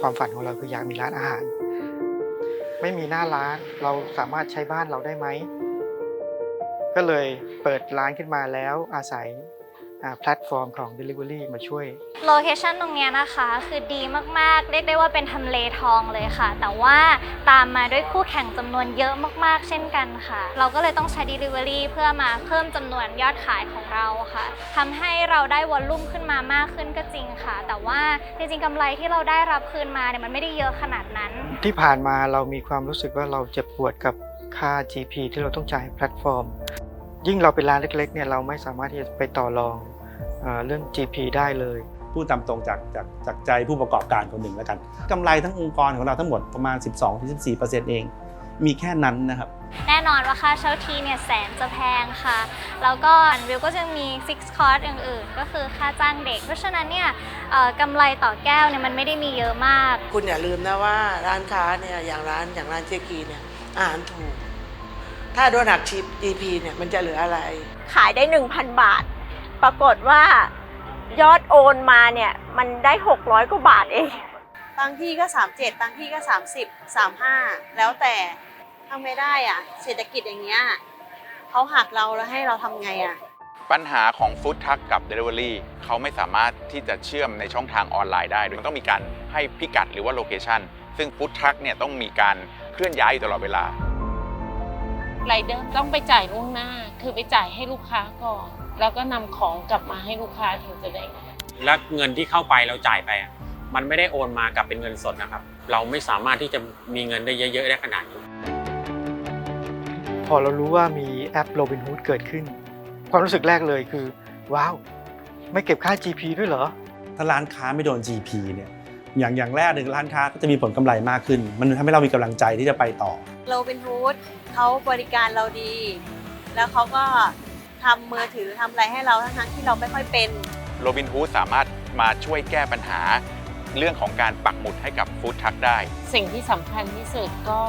ความฝันของเราคืออยากมีร้านอาหาร ไม่มีหน้าร้านเราสามารถใช้บ้านเราได้ไหม ก็เลยเปิดร้านขึ้นมาแล้วอาศัย แพลตฟอร์มของ Delivery มาช่วย โลเคชันตรงเนี้ยนะคะคือดีมากๆ เรียกได้ว่าเป็นทำเลทองเลยค่ะ แต่ว่าตามมาด้วยคู่แข่งจำนวนเยอะมากๆ เช่นกันค่ะ เราก็เลยต้องใช้ Delivery เพื่อมาเพิ่มจำนวนยอดขายของเราค่ะทำให้เราได้วอลลุ่มขึ้นมามากขึ้นก็จริงค่ะ แต่ว่าจริงๆกำไรที่เราได้รับคืนมาเนี่ยมันไม่ได้เยอะขนาดนั้น ที่ผ่านมาเรามีความรู้สึกว่าเราเจ็บปวดกับค่า GP ที่เราต้องจ่ายแพลตฟอร์ม ยิ่งเราเป็นร้านเล็กๆเนี่ยเราไม่สามารถที่จะไปต่อรองเออเรื่อง GP ได้เลยพูดตามตรงจากจากจากใจผู้ประกอบการคนหนึ่งแล้วกันกำไรทั้งองค์กรของเราทั้งหมดประมาณ 12-14%เอง มีแค่นั้นนะครับ แน่นอนว่าค่าเช่าที่เนี่ยแสนจะแพงค่ะ แล้วก็วิวก็จะมีฟิกซ์คอร์สอื่นๆ ก็คือค่าจ้างเด็ก เพราะฉะนั้นเนี่ยเอ่อกำไรต่อแก้วเนี่ยมันไม่ได้มีเยอะมาก คุณอย่าลืมนะว่าร้านค้าเนี่ยอย่างร้านอย่างร้านเจกีเนี่ยอาหารถูก ถ้าโดนหักชิป GP เนี่ยมันจะเหลืออะไร ขายได้ 1,000 บาท ปรากฏว่ายอดโอนมาเนี่ย มันได้ 600 กว่าบาทเอง บางที่ก็ 37 บางที่ก็ 30 35 แล้วแต่ทำไม่ได้อะ เศรษฐกิจอย่างเงี้ยเขาหักเราแล้วให้เราทำไงอะ ปัญหาของฟู้ดทักกับ Delivery เขาไม่สามารถที่จะเชื่อมในช่องทางออนไลน์ได้โดยต้องมีการให้พิกัดหรือว่าโลเคชันซึ่งฟู้ดทักเนี่ยต้องมีการเคลื่อนย้ายอยู่ตลอดเวลา ไรเดอร์ต้องไปจ่ายล่วงหน้า คือไปจ่ายให้ลูกค้าก่อน แล้วก็นำของกลับมาให้ลูกค้าถึงจะได้เงินและเงินที่เข้าไปเราจ่ายไปอะมันไม่ได้โอนมากลับเป็นเงินสดนะครับ เราไม่สามารถที่จะมีเงินได้เยอะๆได้ขนาดนี้ พอเรารู้ว่ามีแอป Robinhood เกิดขึ้น ความรู้สึกแรกเลยคือ ว้าว ไม่เก็บค่า GP ด้วยเหรอ ถ้าร้านค้าไม่โดน GP เนี่ย อย่างอย่างแรกหนึ่งร้านค้าก็จะมีผลกำไรมากขึ้น มันทำให้เรามีกำลังใจที่จะไปต่อโรบินฮูดเขาบริการเราดี แล้วเขาก็ทำมือถือทำอะไรให้เราทั้งๆที่เราไม่ค่อยเป็นโรบินฮูดสามารถมาช่วยแก้ปัญหา เรื่องของการปักหมุดให้กับฟู้ดทักได้ สิ่งที่สำคัญที่สุดก็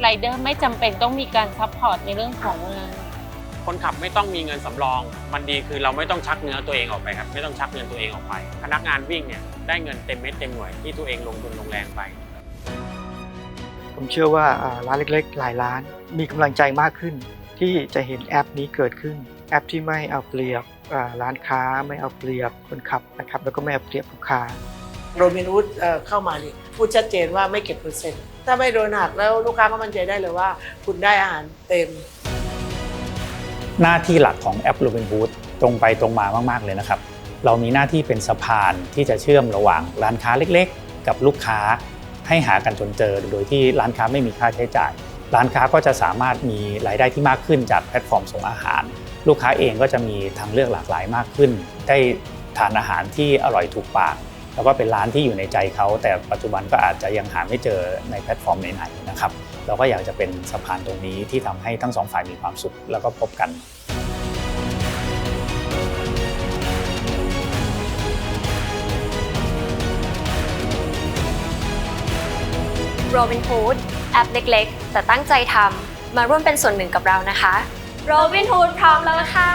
ไรเดอร์ไม่จำเป็นต้องมีการซัพพอร์ตในเรื่องของเงิน คนขับไม่ต้องมีเงินสำรอง มันดีคือเราไม่ต้องชักเนื้อตัวเองออกไปครับ ไม่ต้องชักเงินตัวเองออกไป พนักงานวิ่งเนี่ยได้เงินเต็มเม็ดเต็มหน่วยที่ตัวเองลงทุนลงแรงไป ผมเชื่อว่าอ่าร้านเล็กๆ หลายร้านมีกำลังใจมากขึ้น ที่จะเห็นแอปนี้เกิดขึ้น แอปที่ไม่เอาเปรียบอ่าร้านค้าไม่เอาเปรียบคนขับนะครับแล้วก็ไม่เอาเปรียบลูกค้าโรบินฮูดเอ่อเข้ามาเนี่ยพูดชัดเจนว่าไม่เก็บเปอร์เซ็นต์ถ้าไม่โดนหักแล้วลูกค้าก็มั่นใจได้เลยว่า คุณได้อาหารเต็ม หน้าที่หลักของแอป Robinhood ตรงไปตรงมามาก ๆ เลยนะครับ เรามีหน้าที่เป็นสะพานที่จะเชื่อมระหว่างร้านค้าเล็กๆ กับลูกค้าให้หากันจนเจอ โดยที่ร้านค้าไม่มีค่าใช้จ่าย ร้านค้าก็จะสามารถมีรายได้ที่มากขึ้นจากแพลตฟอร์มส่งอาหาร ลูกค้าเองก็จะมีทางเลือกหลากหลายมากขึ้น ได้ทานอาหารที่อร่อยถูกปาก แล้วก็เป็นร้านที่อยู่ในใจเขา แต่ปัจจุบันก็อาจจะยังหาไม่เจอในแพลตฟอร์มไหนๆนะครับ เราก็อยากจะเป็นสะพานตรงนี้ที่ทำให้ทั้งสองฝ่ายมีความสุขแล้วก็พบกันโรบิน o ูดแอปเล็กๆ แต่ตั้งใจทำมาร่วมเป็นส่วนหนึ่งกับเรานะคะโรบิน o ูดพร้อมแล้วค่ะ